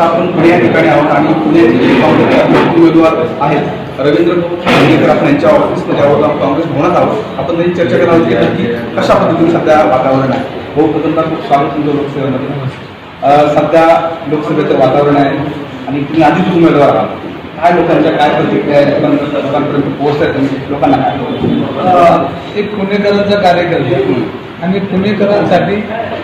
आता आपण पुणे या ठिकाणी आहोत आणि पुणे उमेदवार आहेत. रवींद्र खांडेकर आपण यांच्या ऑफिसमध्ये आहोत आपण काँग्रेस भवनात आहोत. आपण त्यांची चर्चा करणार आहोत की कशा पद्धतीने सध्या वातावरण आहे. हो प्रथमतः खूप स्वागत तुमचं लोकसेवेमध्ये सध्या लोकसभेचं वातावरण आहे आणि तुम्ही आधीच उमेदवार आहात. काय लोकांच्या काय प्रतिक्रिया आहेत? लोकांपर्यंत लोकांपर्यंत आहेत तुम्ही? लोकांना काय एक पुणेकरांचा कार्यकर्ते आणि पुणेकरांसाठी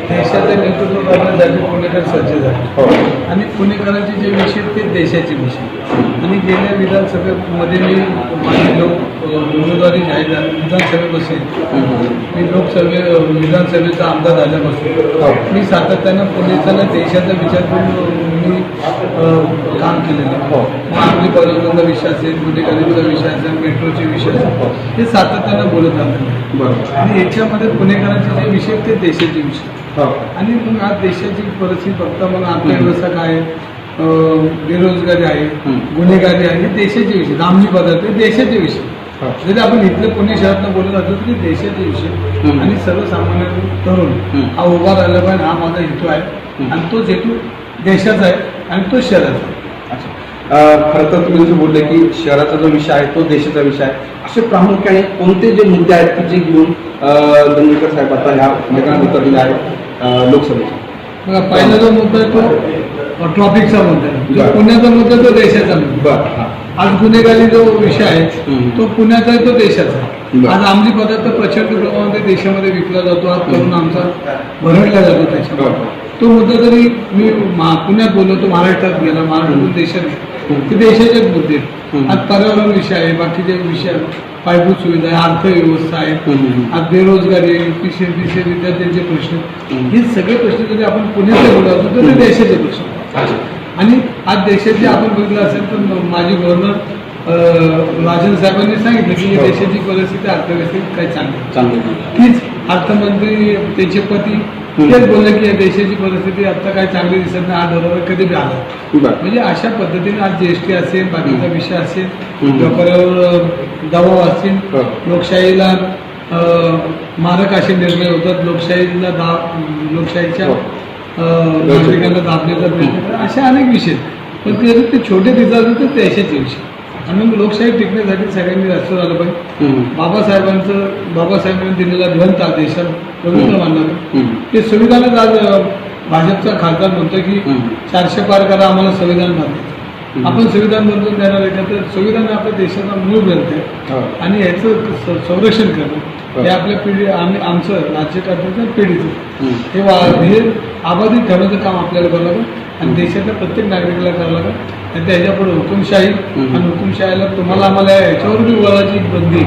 देशाचं नेतृत्व करण्यासाठी पुणेकर सज्ज झाले. हो. आणि पुणेकरांचे जे विषय ते देशाचे विषय आणि गेल्या विधानसभेमध्ये मी माझे लोक उमेदवारी जाहीर बसेल मी लोकसभे विधानसभेचा आमदार झाल्यापासून. मी सातत्यानं पुणेचा देशाचा विचार करून मी काम केलेलं. हो. मग आपली पर्यटनचा विषय असेल गुन्हेगारीचा विषय असेल मेट्रोचे विषय असेल हे. सातत्यानं बोलत आले. आणि याच्यामध्ये पुणेकरांचे जे विषय ते देशाचे विषय हो. आणि मग आज देशाची परिस्थिती बघता मग अर्थव्यवस्था काय आहे? अं, बेरोजगारी आहे. गुन्हेगारी आहे हे देशाचे विषय दामनी पदार्थ हे देशाचे विषय हो. जरी आपण इथले पुणे शहरातनं बोलत असलो तरी देशाचे विषय. आणि सर्वसामान्य तरुण. हा उभा राहिला पाहिजे हा माझा हेतू आहे. आणि तो हेतू देशाचा आहे आणि तो शहराचा खरं तर तुम्ही जसं बोलले की शहराचा जो विषय आहे तो देशाचा विषय आहे. असे प्रामुख्याने कोणते जे मुद्दे आहेत की जे घेऊन अं, दंगेकर साहेब आता ह्या मैदानात उतरलेले आहेत अं, लोकसभेचे बघा पहिला जो मुद्दा आहे तो ट्रॉफिकचा मुद्दा आहे. जो. पुण्याचा मुद्दा तो देशाचा मुद्दा हां. आज गुन्हेगारी जो विषय आहे. तो पुण्याचा आहे तो देशाचा. आज अंमली पदार्थ प्रचंड प्रमाणामध्ये देशामध्ये विकला जातो आज तरुण आमचा भरडला जातो त्याच्यामध्ये. तो मुद्दा जरी मी पुण्यात बोललो तो महाराष्ट्रात गेला महाराष्ट्रातून देशात. ते देशाचेच मुद्दे. आज पर्यावरण विषय आहे बाकीचे विषय. पायाभूत सुविधा आहे अर्थव्यवस्था आहे. आज बेरोजगारी आहे पीसीए पीसीए विद्यार्थ्यांचे प्रश्न. हे सगळे प्रश्न जरी आपण पुण्याचे बोलावतो तर ते देशाचे प्रश्न आणि आज देशाचे आपण बघितलं असेल तर माजी गव्हर्नर राजन साहेबांनी सांगितलं की हो. देशाची परिस्थिती अर्थव्यवस्थेत काय चांगली. चांगलं तीच अर्थमंत्री त्यांचे पती. तेच बोलले की देशाची परिस्थिती आता काय चांगली दिसत नाही हा बरोबर कधी बी आला म्हणजे अशा पद्धतीने आज जीएसटी असेल बाकीचा. विषय असेल. व्यापाऱ्यावर दबाव असतील हो. लोकशाहीला मारक असे निर्णय होतात लोकशाहीला दाब लोकशाहीच्या हो. नागरिकांना दाबण्याचा प्रयत्न. असे अनेक विषय आहेत. पण ते ते छोटे दिसतात तर ते देशाचे विषय आणि मग लोकशाही टिकण्यासाठी सगळ्यांनी रस्त्यावर आलं पाहिजे. बाबासाहेबांचं बाबासाहेबांनी दिलेला ग्रंथ हा देशात पवित्र. मानला. ते संविधानात आज भाजपचा खासदार म्हणतो की. चारशे पार करा आम्हाला संविधान हम्म. आपण संविधान बनवून आहे का तर संविधान आपल्या देशाचा मूळ ग्रंथ आहे हो. आणि याचं संरक्षण करणं हो. हे आपल्या पिढी आम्ही आमचं राज्यकर्त्याचं पिढीचं. हे वा- हे अबाधित ठेवण्याचं काम आपल्याला करावं लागेल आणि देशातल्या प्रत्येक नागरिकाला करावं लागेल आणि त्याच्यापुढे हुकुमशाही. आणि हुकुमशाहीला तुम्हाला आम्हाला याच्यावर बी बोलायची बंदी.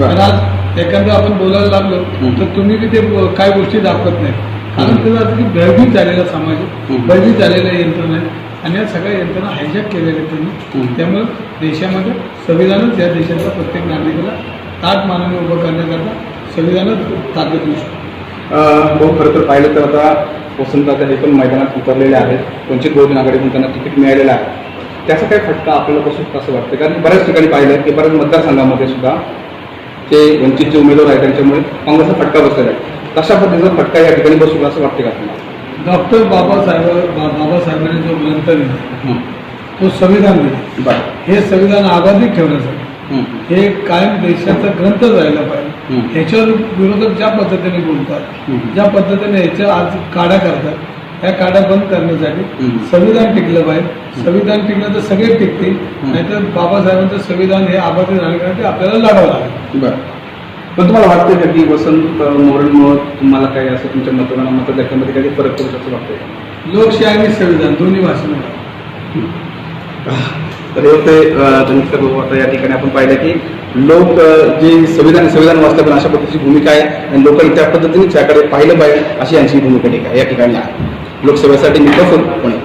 तर आज एखादं आपण बोलायला लागलो. तर तुम्ही बी ते काय गोष्टी दाखवत नाही कारण. त्याचा की भयभीत झालेला समाज. भयभीत झालेल्या यंत्रणा आहे आणि या सगळ्या यंत्रणा हायजॅक केलेल्या त्यांनी. त्यामुळे देशामध्ये संविधानच या देशाच्या प्रत्येक नागरिकाला ताट मानाने उभं करण्याकरता संविधानच ताकद देऊ शकतो. भाऊ खरं तर पाहिलं तर आता वसंतदादा हे पण मैदानात उतरलेले आहेत. वंचित बहुजन आघाडीतून त्यांना तिकीट मिळालेलं आहे. त्याचा काय फटका आपल्याला बसू असं वाटतं? कारण बऱ्याच ठिकाणी पाहिलं की बऱ्याच मतदारसंघामध्ये सुद्धा जे वंचितचे उमेदवार आहेत त्यांच्यामुळे काँग्रेसचा फटका बसलेला आहे. तशा पद्धतीचा फटका या ठिकाणी बसू असं वाटतं का तुम्हाला? डॉक्टर बाबासाहेब बा- बाबासाहेबांनी जो ग्रंथ लिहिला. तो संविधान लिहिला हे संविधान अबाधित ठेवण्यासाठी हं. कायम देशाचा ग्रंथ राहिला पाहिजे. ह्याच्यावर विरोधक ज्या पद्धतीने बोलतात. ज्या पद्धतीने ह्याच्या आज काड्या करतात त्या काड्या बंद करण्यासाठी. संविधान टिकलं पाहिजे संविधान टिकलं तर सगळे टिकतील. नाहीतर बाबासाहेबांचं संविधान हे अबाधित राहण्यासाठी आपल्याला लढावं लागेल बरं पण तुम्हाला वाटतं का की वसंत मोरणमुळं तुम्हाला काही असं तुमच्या मतदाना मतदारसंघामध्ये काही फरक पडू शकतो वाटतंय? का? लोकशाही आणि संविधान दोन्ही भाषेमध्ये. तर हे होते धनुष्कर बाबू आता या ठिकाणी आपण पाहिलं की लोक जे संविधान संविधान वाचतात पण अशा पद्धतीची भूमिका आहे आणि लोकांनी त्या पद्धतीने त्याकडे पाहिलं पाहिजे अशी यांची भूमिका ठीक आहे या ठिकाणी आहे. लोकसभेसाठी मी पुणे